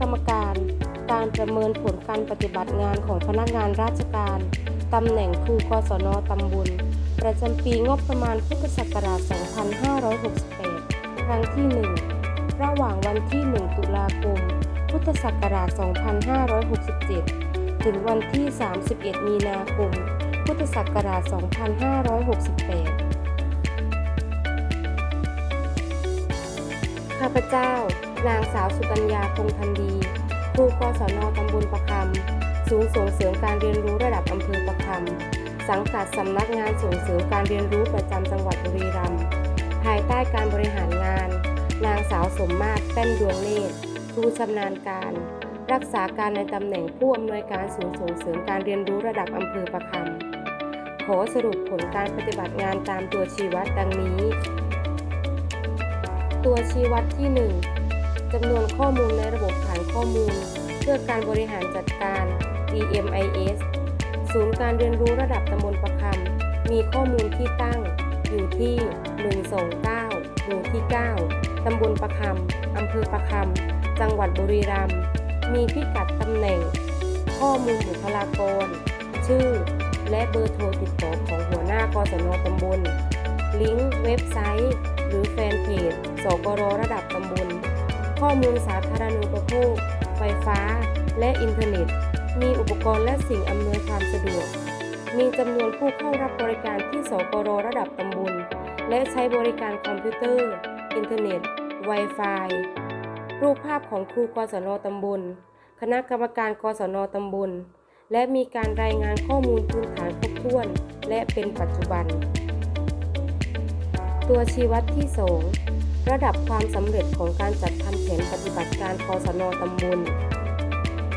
กรรมการ การประเมินผลการปฏิบัติงานของพนักงานราชการตำแหน่งครูกศนตำบลประจำปีงบประมาณพุทธศักราช 2568 ครั้งที่ 1 ระหว่างวันที่ 1 ตุลาคม พุทธศักราช 2567 ถึงวันที่ 31 มีนาคม พุทธศักราช 2568 ข้าพเจ้า นางสาวสุกัญญาคงทันดีครูกศนตำบลประคำศูนย์ส่งเสริมการเรียนรู้ระดับอำเภอประคำสังกัดสำนักงานส่งเสริมการเรียนรู้ประจำจังหวัดบุรีรัมย์ภายใต้การบริหารงาน นางสาวสมมาตรแป้นดวงเนตรครูชำนาญการ รักษาการในตำแหน่งผู้อำนวยการศูนย์ส่งเสริมการเรียนรู้ระดับอำเภอประคำขอสรุปผลการปฏิบัติงานตามตัวชี้วัดดังนี้ ตัวชี้วัดที่ 1 จำนวนข้อมูลในระบบฐานข้อมูล เพื่อการบริหารจัดการ DMIS ศูนย์การเรียนรู้ระดับตำบลประคำมีข้อมูลที่ตั้ง อยู่ที่ 129หมู่ที่ 9 ตำบลประคำอำเภอประคำจังหวัดบุรีรัมย์ มีพิกัดตำแหน่ง ข้อมูลบุคลากร ชื่อ และเบอร์โทรติดต่อของหัวหน้ากศนตำบล ลิงก์เว็บไซต์ หรือแฟนเพจ สกรระดับตำบล ข้อมูลสาธารณูปโภค ไฟฟ้า และอินเทอร์เน็ต มีอุปกรณ์และสิ่งอำนวยความสะดวก มีจำนวนผู้เข้ารับบริการที่สกรระดับตำบล และใช้บริการคอมพิวเตอร์ อินเทอร์เน็ต Wi-Fi รูปภาพของครูกศนตำบล คณะกรรมการกศนตำบล และมีการรายงานข้อมูลพื้นฐานครบถ้วน และเป็นปัจจุบัน ตัวชี้วัดที่ 2 ระดับความสำเร็จของการจัดทำแผนปฏิบัติการกศนตำบล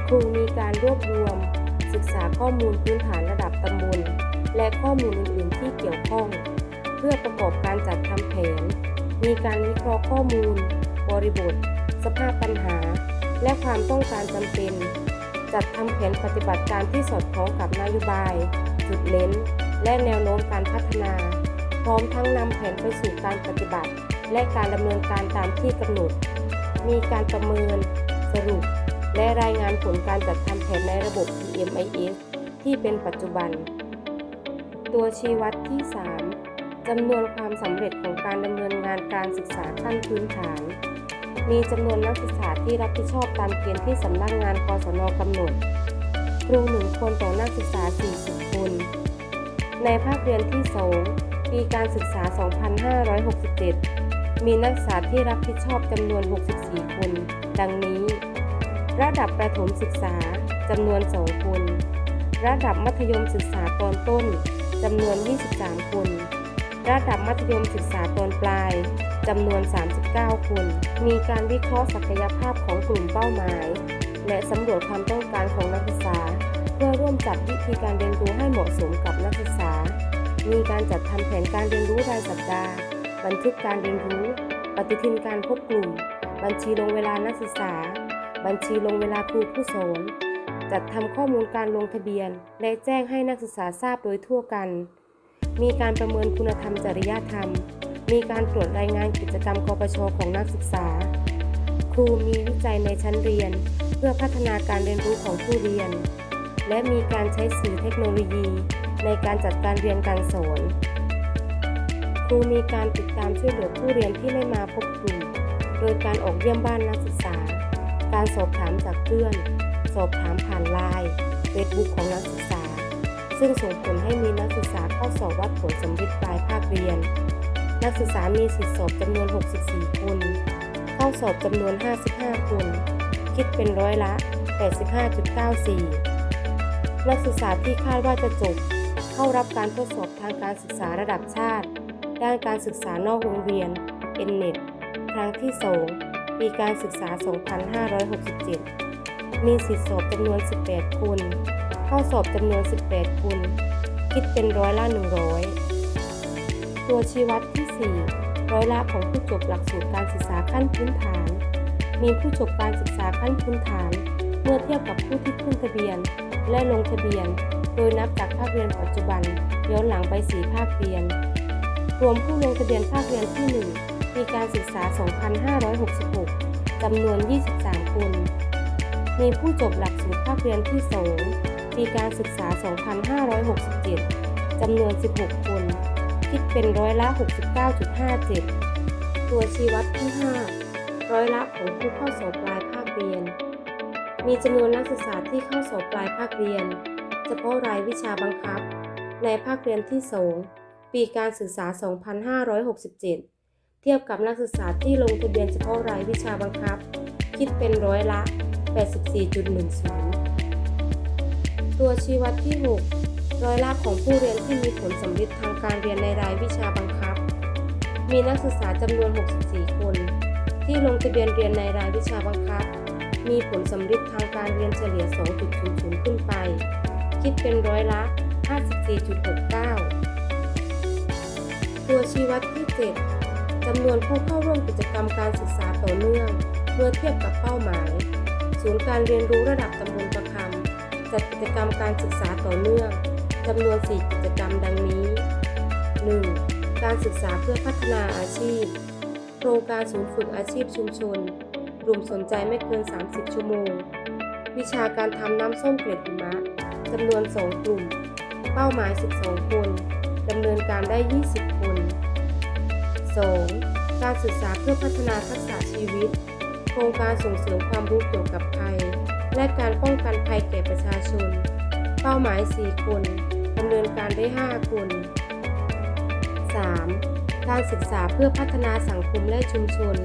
ครูมีการรวบรวม ศึกษาข้อมูลพื้นฐานระดับตำบล และข้อมูลอื่นๆที่เกี่ยวข้อง เพื่อประกอบการจัดทำแผน มีการวิเคราะห์ข้อมูล บริบท สภาพปัญหา และความต้องการจำเป็น จัดทำแผนปฏิบัติการที่สอดคล้องกับนโยบาย จุดเน้น และแนวโน้มการพัฒนา พร้อมทั้งนำแผนไปสู่การปฏิบัติ และการดำเนินการตามที่กำหนด มีการประเมิน สรุป และรายงานผลการจัดทำแผนในระบบ EMIS ที่เป็นปัจจุบัน ตัวชี้วัดที่ 3จำนวนความสำเร็จของการดำเนินงานการศึกษาขั้นพื้นฐาน มีจำนวนนักศึกษาที่รับผิดชอบตามเกณฑ์ที่สำนักงานกศนกำหนดครูหนึ่งคนต่อนักศึกษา 40 คน ในภาคเรียนที่ 2 ปีการศึกษา 2567 มีนักศึกษาที่รับผิดชอบจำนวน 64 คน ดังนี้ ระดับประถมศึกษาจำนวน 2 คน ระดับมัธยมศึกษาตอนต้นจำนวน 23 คน ระดับมัธยมศึกษาตอนปลายจำนวน 39 คน มีการวิเคราะห์ศักยภาพของกลุ่มเป้าหมาย และสำรวจความต้องการของนักศึกษา เพื่อร่วมจัดวิธีการเรียนรู้ให้เหมาะสมกับนักศึกษา มีการจัดทำแผนการเรียนรู้รายสัปดาห์ บันทึกการเรียนรู้ ปฏิทินการพบกลุ่ม บัญชีลงเวลานักศึกษา บัญชีลงเวลาครูผู้สอน จัดทำข้อมูลการลงทะเบียน และแจ้งให้นักศึกษาทราบโดยทั่วกัน มีการประเมินคุณธรรมจริยธรรม มีการตรวจรายงานกิจกรรมกปชของนักศึกษา ครูมีวิจัยในชั้นเรียน เพื่อพัฒนาการเรียนรู้ของผู้เรียน และมีการใช้สื่อเทคโนโลยี ในการจัดการเรียนการสอน ครูมีการติดตามช่วยเหลือผู้เรียนที่ไม่มาพบกลุ่มโดยการออกเยี่ยมบ้านนักศึกษา การสอบถามจากเพื่อน สอบถามผ่านไลน์เฟซบุ๊กของนักศึกษา ซึ่งส่งผลให้มีนักศึกษาเข้าสอบวัดผลสำเร็จปลายภาคเรียน นักศึกษามีสิทธิสอบจำนวน 64 คน เข้าสอบจำนวน 55 คน คิดเป็นร้อยละ 85.94 นักศึกษาที่คาดว่าจะจบเข้ารับการทดสอบทางการศึกษาระดับชาติ ด้านการศึกษานอกโรงเรียน n n e t ครั้งที่ 2 ปีการศึกษา 2567 มีสิทธิสอบจำนวน 18 คนเข้าสอบจำนวน 18 คนคิดเป็นร้อยละ 100 ตัวชี้วัดที่ 4 ร้อยละของผู้จบหลักสูตรการศึกษาขั้นพื้นฐาน มีผู้จบการศึกษาขั้นพื้นฐาน เมื่อเทียบกับผู้ที่ขึ้นทะเบียน และลงทะเบียน โดยนับจากภาคเรียนปัจจุบันย้อนหลังไป 4 ภาคเรียน รวมผู้ลงทะเบียนภาคเรียนที่ 1 ปีการศึกษา 2566 จำนวน 23 คน มีผู้จบหลักสูตรภาคเรียนที่ 2 ปีการศึกษา 2567 จำนวน 16 คน คิดเป็นร้อยละ 69.57 ตัวชี้วัดที่ 5 ร้อยละของผู้เข้าสอบปลายภาคเรียน มีจำนวนนักศึกษาที่เข้าสอบปลายภาคเรียน เฉพาะรายวิชาบังคับ ในภาคเรียนที่ 2 ปีการศึกษา 2567 เทียบกับนักศึกษาที่ลงทะเบียนเฉพาะรายวิชาบังคับ คิดเป็นร้อยละ 84.10 ตัวชี้วัดที่ 6 ร้อยละของผู้เรียนที่มีผลสำเร็จทางการเรียนในรายวิชาบังคับ มีนักศึกษาจำนวน 64 คน ที่ลงทะเบียนเรียนในรายวิชาบังคับ มีผลสำเร็จทางการเรียนเฉลี่ย 2.00 ขึ้นไป คิดเป็นร้อยละ 54.69 ตัวชี้วัดที่ 7 จำนวนผู้เข้าร่วมกิจกรรมการศึกษาต่อเนื่อง เมื่อเทียบกับเป้าหมาย ศูนย์การเรียนรู้ระดับตำบลประคำจัดกิจกรรมการศึกษาต่อเนื่อง จำนวน 4 กิจกรรมดังนี้ 1. การศึกษาเพื่อพัฒนาอาชีพ โครงการศูนย์ฝึกอาชีพชุมชน กลุ่มสนใจไม่เกิน 30 ชั่วโมง วิชาการทำน้ำส้มเกล็ดหิมะจำนวน 2 กลุ่ม เป้าหมาย 12 คนดำเนินการได้ 20 คน 2. การศึกษาเพื่อพัฒนาทักษะชีวิต โครงการส่งเสริมความรู้เกี่ยวกับภัย และการป้องกันภัยแก่ประชาชน เป้าหมาย 4 คนดำเนินการได้ 5 คน 3. การศึกษาเพื่อพัฒนาสังคมและชุมชน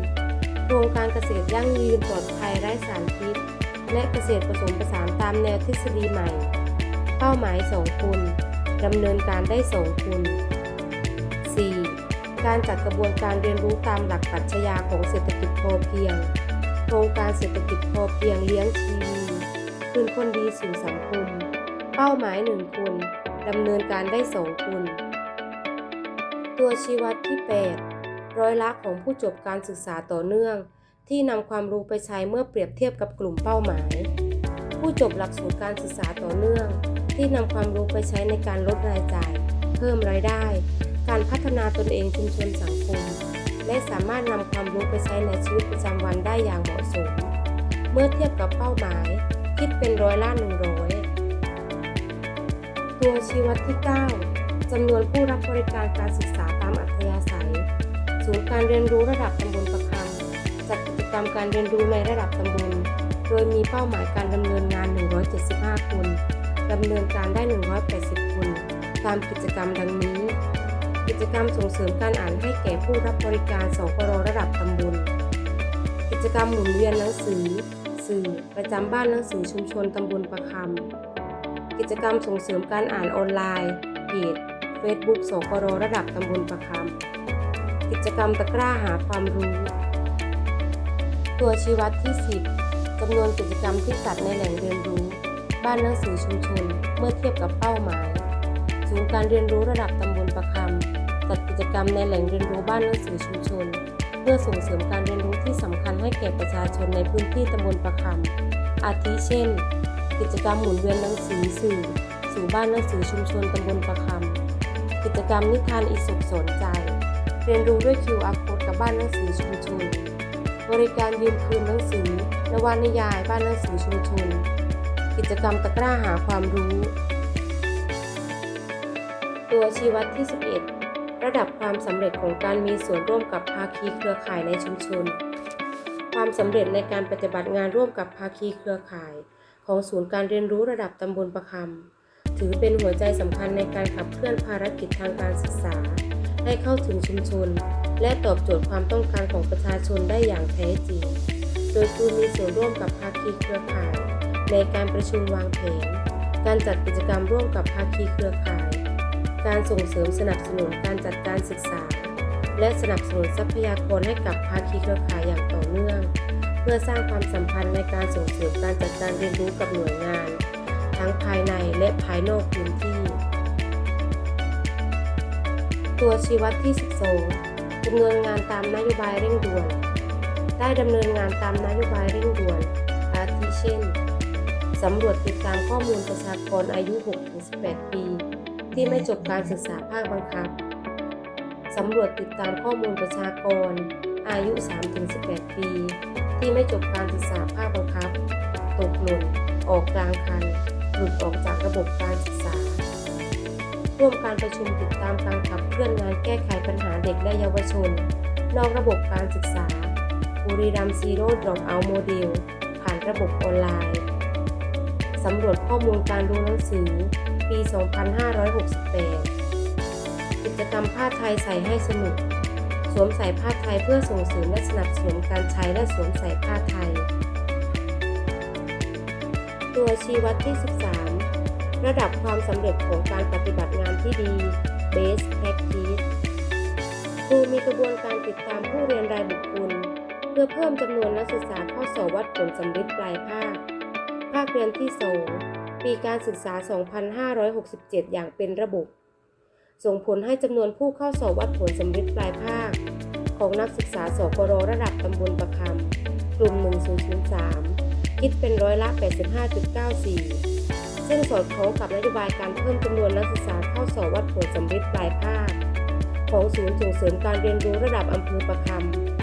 โครงการเกษตรยั่งยืนปลอดภัยไร้สารพิษ และเกษตรผสมผสานตามแนวทฤษฎีใหม่ เป้าหมาย 2 คนดำเนินการได้ 2 คน การจัดกระบวนการเรียนรู้ตามหลักปรัชญาของเศรษฐกิจพอเพียง โครงการเศรษฐกิจพอเพียงเลี้ยงชีวีคืนคนดีสู่สังคม เป้าหมาย1คนดำเนินการได้2คนตัวชี้วัดที่ 8 ร้อยละของผู้จบการศึกษาต่อเนื่อง ที่นำความรู้ไปใช้เมื่อเปรียบเทียบกับกลุ่มเป้าหมาย ผู้จบหลักสูตรการศึกษาต่อเนื่อง ที่นำความรู้ไปใช้ในการลดรายจ่าย เพิ่มรายได้ การพัฒนาตนเองชุมชนสังคม และสามารถนำความรู้ไปใช้ในชีวิตประจำวันได้อย่างเหมาะสม เมื่อเทียบกับเป้าหมาย คิดเป็นร้อยละ100ตัวชี้วัดที่ 9จำนวนผู้รับบริการการศึกษาตามอัธยาศัย ศูนย์การเรียนรู้ระดับตำบลประคำจัดกิจกรรมการเรียนรู้ในระดับตำบล โดยมีเป้าหมายการดำเนินงาน 175 คนดำเนินการได้ 180 คน ตามกิจกรรมดังนี้ กิจกรรมส่งเสริมการอ่านให้แก่ผู้รับบริการสกรระดับตำบล กิจกรรมหมุนเวียนหนังสือ สื่อประจำบ้านหนังสือชุมชนตำบลประคำกิจกรรมส่งเสริมการอ่านออนไลน์เพจ Facebook สกรระดับตำบลประคำกิจกรรมตะกร้าหาความรู้ ตัวชี้วัดที่ 10จำนวนกิจกรรมที่จัดในแหล่งเรียนรู้ บ้านหนังสือชุมชน เมื่อเทียบกับเป้าหมายศูนย์การเรียนรู้ระดับตำบลประคำ จัดกิจกรรมในแหล่งเรียนรู้บ้านหนังสือชุมชน เพื่อส่งเสริมการเรียนรู้ที่สำคัญให้แก่ประชาชนในพื้นที่ตำบลประคำอาทิเช่น กิจกรรมหมุนเวียนหนังสือสื่อ สู่บ้านหนังสือชุมชนตำบลประคำกิจกรรมนิทานอิสุกสนใจ เรียนรู้ด้วย QR code กับบ้านหนังสือชุมชน บริการยืมคืนหนังสือนวนิยายบ้านหนังสือชุมชน กิจกรรมตะกร้าหาความรู้ ตัวชีวัดที่ 11 ระดับความสำเร็จของการมีส่วนร่วมกับภาคีเครือข่ายในชุมชน ความสำเร็จในการปฏิบัติงานร่วมกับภาคีเครือข่าย ของศูนย์การเรียนรู้ระดับตำบลประคำถือเป็นหัวใจสำคัญในการขับเคลื่อนภารกิจทางการศึกษา ให้เข้าถึงชุมชน และตอบโจทย์ความต้องการของประชาชนได้อย่างแท้จริง โดยครูมีส่วนร่วมกับภาคีเครือข่าย ในการประชุมวางแผน การจัดกิจกรรมร่วมกับภาคีเครือข่าย การส่งเสริมสนับสนุนการจัดการศึกษา และสนับสนุนทรัพยากรให้กับภาคีเครือข่ายอย่างต่อเนื่อง เพื่อสร้างความสัมพันธ์ในการส่งเสริมการจัดการเรียนรู้กับหน่วยงาน ทั้งภายในและภายนอกพื้นที่ ตัวชี้วัดที่ 12ดำเนินงานตามนโยบายเร่งด่วน ได้ดำเนินงานตามนโยบายเร่งด่วน อาทิเช่นสำรวจติดตามข้อมูลประชากรอายุ 6-18 ปี ที่ไม่จบการศึกษาภาคบังคับ สำรวจติดตามข้อมูลประชากร อายุ 3-18 ปี ที่ไม่จบการศึกษาภาคบังคับ ตกหล่นออกกลางคัน หลุดออกจากระบบการศึกษา ร่วมการประชุมติดตามการขับเคลื่อนงานแก้ไขปัญหาเด็กและเยาวชน นอกระบบการศึกษาบุรีรัมซีโร่ดรอปเอาโมเดลผ่านระบบออนไลน์ สำรวจข้อมูลการดูหนังสือ ปี 2568 กิจกรรมผ้าไทยใส่ให้สนุก สวมใส่ผ้าไทยเพื่อส่งเสริมและสนับสนุนการใช้และสวมใส่ผ้าไทย ตัวชี้วัดที่ 13 ระดับความสำเร็จของการปฏิบัติงานที่ดี Best Practice ครูมีกระบวนการติดตามผู้เรียนรายบุคคล เพื่อเพิ่มจำนวนนักศึกษาเข้าสอบวัดผลสำเร็จปลายภาค ภาคเรียนที่ 2 ปีการศึกษา 2567 อย่างเป็นระบบ ส่งผลให้จำนวนผู้เข้าสอบวัดผลสำเร็จปลายภาค ของนักศึกษาสกรระดับตำบลประคำกลุ่ม 1003 คิดเป็นร้อยละ 85.94 ซึ่งสอดคล้องกับนโยบายการเพิ่มจำนวนนักศึกษาเข้าสอบวัดผลสำเร็จปลายภาค ของศูนย์ส่งเสริมการเรียนรู้ระดับอำเภอประค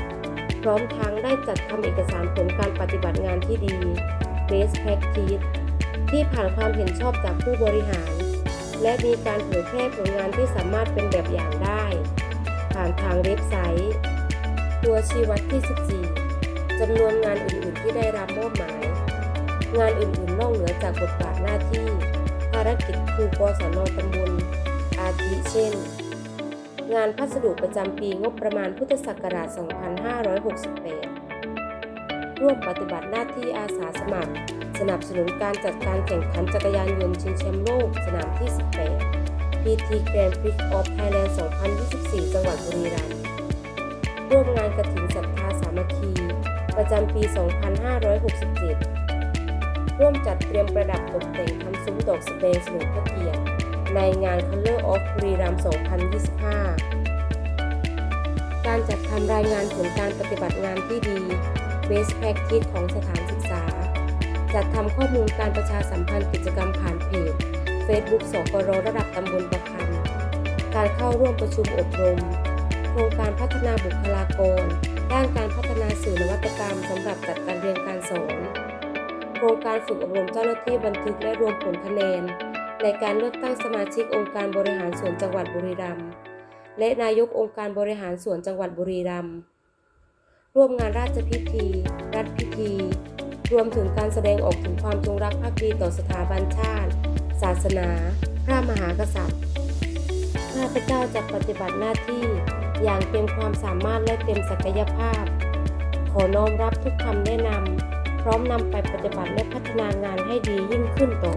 ำพร้อมทั้งได้จัดทำเอกสารผลการปฏิบัติงานที่ดี Best Practice ที่ผ่านความเห็นชอบจากผู้บริหาร และมีการเผยแพร่ผลงานที่สามารถเป็นแบบอย่างได้ ผ่านทางเว็บไซต์ตัวชี้วัดที่ 14จำนวนงานอื่นๆ ที่ได้รับมอบหมาย งานอื่นๆนอกเหนือจากบทบาทหน้าที่ ภารกิจครูกศนตำบลอาทิเช่น งานพัสดุประจำปีงบประมาณพุทธศักราช 2568 ร่วมปฏิบัติหน้าที่อาสาสมัคร สนับสนุนการจัดการแข่งขันจักรยานยนต์ชิงแชมป์โลก สนามที่ 18 PT Grand Prix of Thailand 2024 จังหวัดบุรีรัมย์ร่วมงานกระถิ่นศรัทธาสามัคคี ประจำปี 2567 ร่วมจัดเตรียมประดับตกแต่งทำซุ้มดอกสเปรย์เฉลิมพระเกียรติในงาน Color of บุรีรัมย์2025 การจัดทำรายงานผลการปฏิบัติงานที่ดี Best Practice ของสถานศึกษา จัดทำข้อมูลการประชาสัมพันธ์กิจกรรมผ่านเพจ Facebook สกรระดับตำบลประคัน การเข้าร่วมประชุมอบรม โครงการพัฒนาบุคลากร ด้านการพัฒนาสื่อนวัตกรรมสำหรับจัดการเรียนการสอน โครงการฝึกอบรมเจ้าหน้าที่บันทึกและรวมผลคะแนน ในการเลือกตั้งสมาชิกองค์การบริหารส่วนจังหวัดบุรีรัมย์ และนายกองค์การบริหารส่วนจังหวัดบุรีรัมย์ ร่วมงานราชพิธี รัฐพิธี รวมถึงการแสดงออกถึงความจงรักภักดีต่อสถาบันชาติ ศาสนา พระมหากษัตริย์ข้าพเจ้าจะปฏิบัติหน้าที่อย่างเต็มความสามารถและเต็มศักยภาพ ขอน้อมรับทุกคำแนะนำพร้อมนำไปปฏิบัติและพัฒนางานให้ดียิ่งขึ้นต่อ